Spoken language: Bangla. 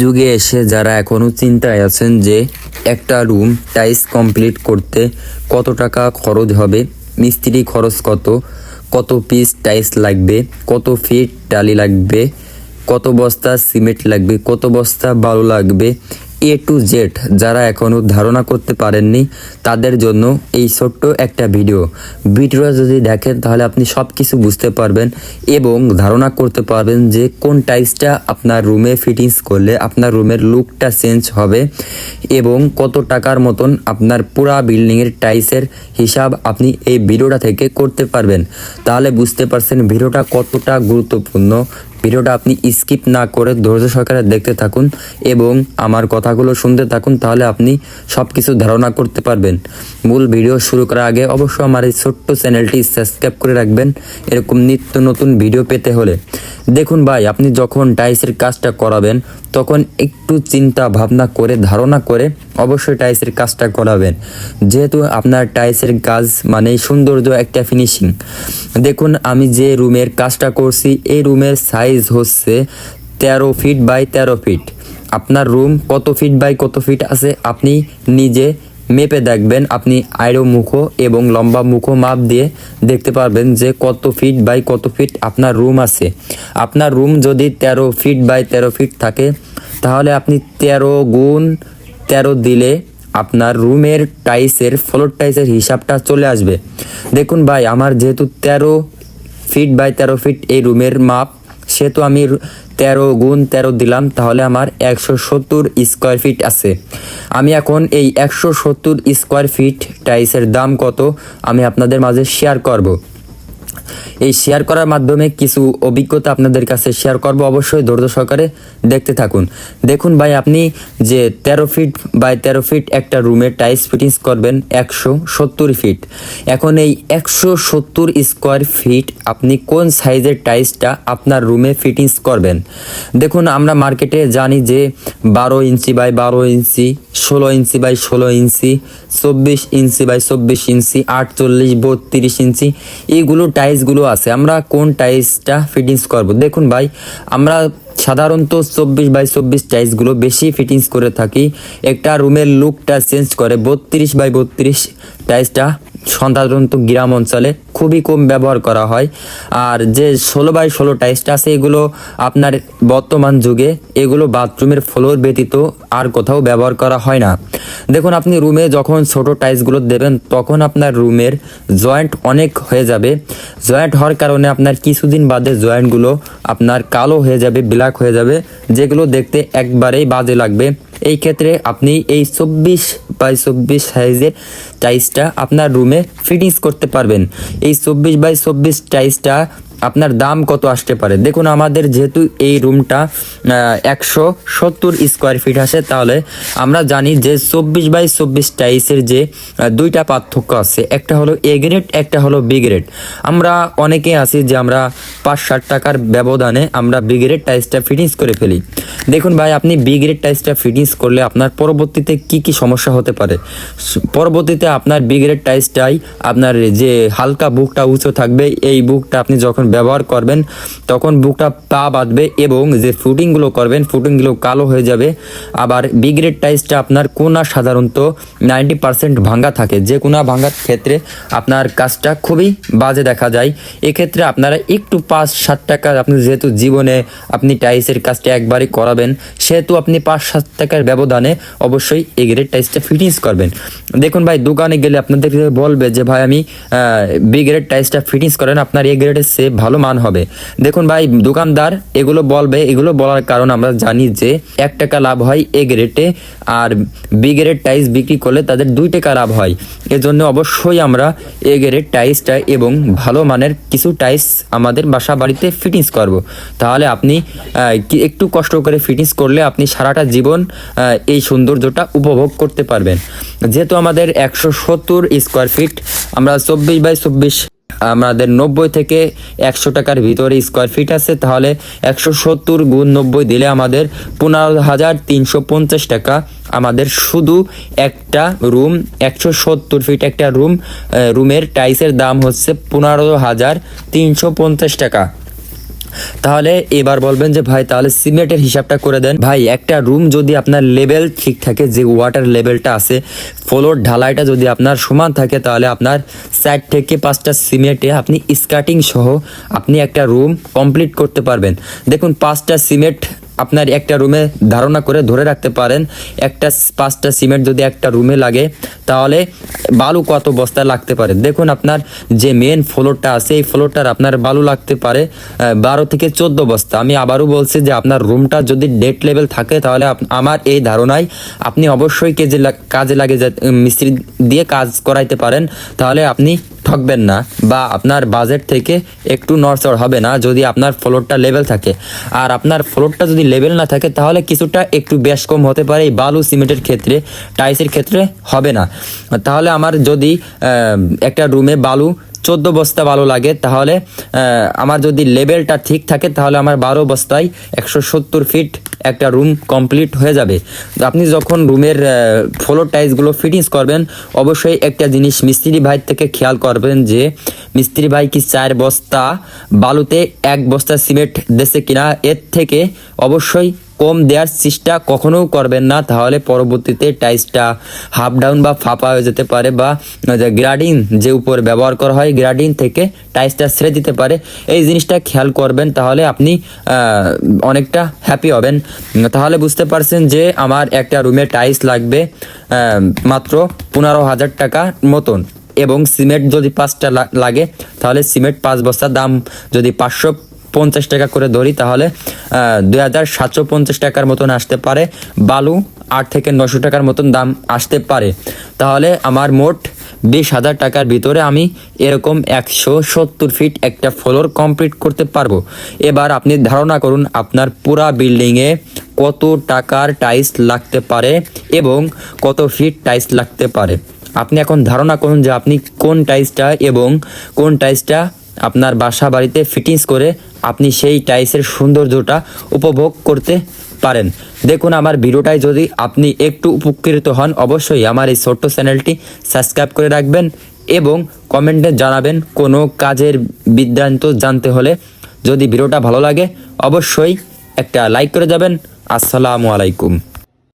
যুগে এসে যারা এখনও চিন্তায় আছেন যে একটা রুম টাইস কমপ্লিট করতে কত টাকা খরচ হবে, মিস্ত্রি খরচ কত কত পিস টাইস লাগবে, কত ফিট টালি লাগবে, কত বস্তা সিমেন্ট লাগবে, কত বস্তা বালু লাগবে এ টু জেড যারা এখনও ধারণা করতে পারেননি, তাদের জন্য এই ছোট্ট একটা ভিডিও। ভিডিওটা যদি দেখেন, তাহলে আপনি সব কিছু বুঝতে পারবেন এবং ধারণা করতে পারবেন যে কোন টাইলসটা আপনার রুমে ফিটিংস করলে আপনার রুমের লুকটা চেঞ্জ হবে এবং কত টাকার মতন আপনার পুরা বিল্ডিংয়ের টাইলসের হিসাব আপনি এই ভিডিওটা থেকে করতে পারবেন। তাহলে বুঝতে পারছেন ভিডিওটা কতটা গুরুত্বপূর্ণ। ভিডিওটা আপনি স্কিপ না করে ধৈর্য সহকারে দেখতে থাকুন এবং আমার কথাগুলো শুনতে থাকুন, তাহলে আপনি সব কিছু ধারণা করতে পারবেন। মূল ভিডিও শুরু করার আগে অবশ্যই আমার এই ছোট্ট চ্যানেলটি সাবস্ক্রাইব করে রাখবেন, এরকম নিত্য নতুন ভিডিও পেতে হলে। দেখুন ভাই, আপনি যখন টাইসের কাজটা করাবেন, তখন একটু চিন্তা ভাবনা করে, ধারণা করে অবশ্যই টাইসের কাজটা করাবেন। যেহেতু আপনার টাইসের কাজ মানে সৌন্দর্য একটা ফিনিশিং দেখুন, আমি যে রুমের কাজটা করছি, এই রুমের সাইজ হচ্ছে তেরো ফিট বাই তেরো ফিট আপনার রুম কত ফিট বাই কত ফিট আছে, আপনি নিজে মেপে দেখবেন, আপনি আইরো মুখো এবং লম্বা মুখো মাপ দিয়ে দেখতে পারবেন যে কত ফিট বাই কত ফিট আপনার রুম আছে। আপনার রুম যদি তেরো ফিট বাই তেরো ফিট থাকে, তাহলে আপনি তেরো গুণ তেরো দিলে আপনার রুমের টাইসের ফ্লোর টাইসের হিসাবটা চলে আসবে। দেখুন ভাই, আমার যেহেতু তেরো ফিট বাই তেরো ফিট এই রুমের মাপ সেহেতু আমি তেরো গুণ তেরো দিলাম, তাহলে আমার একশো সত্তর স্কোয়ার ফিট আছে। আমি এখন এই একশো সত্তর স্কোয়ার ফিট টাইসের দাম কত, আমি আপনাদের মাঝে শেয়ার করব। এই শেয়ার করার মাধ্যমে কিছু অভিজ্ঞতা আপনাদের কাছে শেয়ার করব। অবশ্যই ধৈর্য সহকারে দেখতে থাকুন। দেখুন ভাই, আপনি যে তেরো ফিট বাই তেরো ফিট একটা রুমে টাইলস ফিটিংস করবেন, একশো সত্তর ফিট এখন এই একশো সত্তর স্কোয়ার ফিট আপনি কোন সাইজের টাইলসটা আপনার রুমে ফিটিংস করবেন? দেখুন, আমরা মার্কেটে জানি যে বারো ইঞ্চি বাই বারো ইঞ্চি, ষোলো ইঞ্চি বাই ষোলো ইঞ্চি, চব্বিশ ইঞ্চি বাই চব্বিশ ইঞ্চি, আটচল্লিশ, বত্রিশ ইঞ্চি এইগুলো টাইলসগুলো আছে, আমরা কোন টাইসটা ফিটিংস করব? দেখুন ভাই, আমরা সাধারণত চব্বিশ বাই চব্বিশ টাইসগুলো বেশি ফিটিংস করে থাকি। একটা রুমের লুকটা চেঞ্জ করে বত্রিশ বাই বত্রিশ টাইলসটা সাধারণত গ্রাম অঞ্চলে খুবই কম ব্যবহার করা হয়। আর যে ষোলো বাই ষোলো টাইসটা আছে, এগুলো আপনার বর্তমান যুগে এগুলো বাথরুমের ফ্লোর ব্যতীত আর কোথাও ব্যবহার করা হয় না। দেখুন, আপনি রুমে যখন ছোট টাইলসগুলো দেবেন, তখন আপনার রুমের জয়েন্ট অনেক হয়ে যাবে। জয়েন্ট হওয়ার কারণে আপনার কিছুদিন বাদে জয়েন্টগুলো আপনার কালো হয়ে যাবে ব্ল্যাক হয়ে যাবে, যেগুলো দেখতে একবারেই বাজে লাগবে। এই ক্ষেত্রে আপনি এই চব্বিশ বাই চব্বিশ সাইজের টাইসটা আপনার রুমে ফিটিংস করতে পারবেন। এই চব্বিশ বাই চব্বিশ টাইসটা আপনার দাম কত আসতে পারে? দেখুন, আমাদের যেহেতু এই রুমটা একশো সত্তর স্কোয়ার ফিট আসে তাহলে আমরা জানি যে চব্বিশ বাই চব্বিশ টাইসের যে দুইটা পার্থক্য আছে। একটা হলো এ গ্রেড একটা হলো বি গ্রেড আমরা অনেকে আছি যে আমরা পাঁচ ষাট টাকার ব্যবধানে আমরা বি গ্রেড টাইসটা ফিটিংস করে ফেলি। দেখুন ভাই, আপনি বি গ্রেড টাইসটা ফিটিংস করলে আপনার পরবর্তীতে কি কি সমস্যা হতে পারে? পরবর্তীতে আপনার বি গ্রেড টাইসটাই আপনার যে হালকা বুকটা উঁচু থাকবে, এই বুকটা আপনি যখন ব্যবহার করবেন, তখন বুকটা পা বাঁধবে এবং যে ফুটিংগুলো করবেন, ফুটিংগুলো কালো হয়ে যাবে। আবার বি গ্রেড টাইসটা আপনার কোনা সাধারণত নাইনটি পার্সেন্ট ভাঙ্গা থাকে। যে কোনা ভাঙ্গার ক্ষেত্রে আপনার কাজটা খুবই বাজে দেখা যায়। এক্ষেত্রে আপনারা একটু পাঁচ সাত টাকা আপনি যেহেতু জীবনে আপনি টাইসের কাজটা একবারই করাবেন, সেহেতু আপনি পাঁচ সাত টাকার ব্যবধানে অবশ্যই এ গ্রেড টাইসটা ফিটিংস করবেন। দেখুন ভাই, দোকানে গেলে আপনাদের বলবে যে, ভাই, আমি বি গ্রেড টাইসটা ফিটিংস করেন, আপনার এ গ্রেডের সে ভালো মান হবে। দেখুন ভাই, দোকানদার এগুলো বলবে, এগুলো বলার কারণ আমরা জানি যে এক টাকা লাভ হয় এ গ্রেডে আর বি গ্রেড টাইস বিক্রি করলে তাদের দুই টাকা লাভ হয়। এজন্য অবশ্যই আমরা এ গ্রেড টাইসটা এবং ভালো মানের কিছু টাইস আমাদের বাসা বাড়িতে ফিটিংস করব। তাহলে আপনি একটু কষ্ট করে ফিটিংস করলে আপনি সারাটা জীবন এই সৌন্দর্যটা উপভোগ করতে পারবেন। যেহেতু আমাদের একশো সত্তর স্কোয়ার ফিট আমরা চব্বিশ বাই চব্বিশ আমাদের নব্বই থেকে একশো টাকার ভিতরে স্কোয়ার ফিট আছে, তাহলে একশো সত্তর গুণ নব্বই দিলে আমাদের পনেরো হাজার তিনশো পঞ্চাশ টাকা। আমাদের শুধু একটা রুম একশো সত্তর ফিট একটা রুম রুমের টাইসের দাম হচ্ছে পনেরো হাজার তিনশো পঞ্চাশ টাকা। তাহলে এবার বলবেন যে ভাই, তাহলে সিমেন্টের হিসাবটা করে দেন। ভাই, একটা রুম যদি আপনার লেভেল ঠিক থাকে, যে ওয়াটার লেভেলটা আছে ফ্লোর ঢালাইটা যদি আপনার সমান থাকে, তাহলে আপনার সাইড থেকে পাঁচটা সিমেন্টে আপনি স্কার্টিং সহ আপনি একটা রুম কমপ্লিট করতে পারবেন। দেখুন, পাঁচটা সিমেন্ট আপনার একটা রুমে ধারণা করে ধরে রাখতে পারেন, একটা পাঁচটা সিমেন্ট যদি একটা রুমে লাগে তাহলে বালু কত বস্তা লাগতে পারে? দেখুন আপনার যে মেন ফ্লোরটা আছে, এই ফ্লোরটার আপনার বালু লাগতে পারে বারো থেকে চোদ্দ বস্তা। আমি আবারও বলছি যে আপনার রুমটা যদি ডেট লেভেল থাকে, তাহলে আমার এই ধারণায় আপনি অবশ্যই কেজে কাজে লাগে মিস্ত্রি দিয়ে কাজ করাইতে পারেন। তাহলে আপনি ঠকবেন না বা আপনার বাজেট থেকে একটু নড়চড় হবে না যদি আপনার ফ্লোরটা লেভেল থাকে। আর আপনার ফ্লোরটা যদি লেভেল না থাকে, তাহলে কিছুটা একটু বেশ কম হতে পারে। এই বালু সিমেন্টের ক্ষেত্রে টাইসের ক্ষেত্রে হবে না। তাহলে আমার যদি একটা রুমে বালু চোদ্দ বস্তা বালু লাগে, তাহলে আমার যদি লেভেলটা ঠিক থাকে, তাহলে আমার বারো বস্তায় একশো সত্তর ফিট একটা রুম কমপ্লিট হয়ে যাবে। আপনি যখন রুমের ফ্লোর টাইলসগুলো ফিটিংস করবেন, অবশ্যই একটা জিনিস মিস্ত্রি ভাই থেকে খেয়াল করবেন যে, মিস্ত্রি ভাই কি চার বস্তা বালুতে এক বস্তা সিমেন্ট দেশে কিনা, এর থেকে অবশ্যই কম দেওয়ার চেষ্টা কখনো করবেন না। তাহলে পরবর্তীতে টাইসটা হাফ ডাউন বা ফাঁপা হয়ে যেতে পারে বা গ্রাডিং যে উপর ব্যবহার করা হয় গ্রাডিং থেকে টাইসটা ছেড়ে দিতে পারে। এই জিনিসটা খেয়াল করবেন, তাহলে আপনি অনেকটা হ্যাপি হবেন। তাহলে বুঝতে পারছেন যে আমার একটা রুমে টাইলস লাগবে মাত্র পনেরো হাজার টাকা মতন। এবং সিমেন্ট যদি পাঁচটা লাগে, তাহলে সিমেন্ট পাঁচ বস্তার দাম। যদি পাঁচশো পঞ্চাশ টাকা করে ধরি তাহলে দুই হাজার সাতশো পঞ্চাশ টাকার মতন আসতে পারে। বালু আট থেকে নশো টাকার মতন দাম আসতে পারে। তাহলে আমার মোট বিশ হাজার টাকার ভিতরে আমি এরকম একশো সত্তর ফিট একটা ফ্লোর কমপ্লিট করতে পারব। এবার আপনি ধারণা করুন আপনার পুরা বিল্ডিংয়ে কত টাকার টাইলস লাগতে পারে এবং কত ফিট টাইলস লাগতে পারে। আপনি এখন ধারণা করুন যে আপনি কোন টাইলসটা এবং কোন টাইলসটা আপনার বাসা বাড়িতে ফিটিংস করে আপনি সেই টাইসের সৌন্দর্যটা উপভোগ করতে পারেন। দেখুন আমার ভিডিওটায় যদি আপনি একটু উপকৃত হন, অবশ্যই আমার এই ছোট্ট চ্যানেলটি সাবস্ক্রাইব করে রাখবেন এবং কমেন্টে জানাবেন কোনো কাজের বিদ্রান্ত জানতে হলে। যদি ভিডিওটা ভালো লাগে, অবশ্যই একটা লাইক করে যাবেন। আসসালামু আলাইকুম।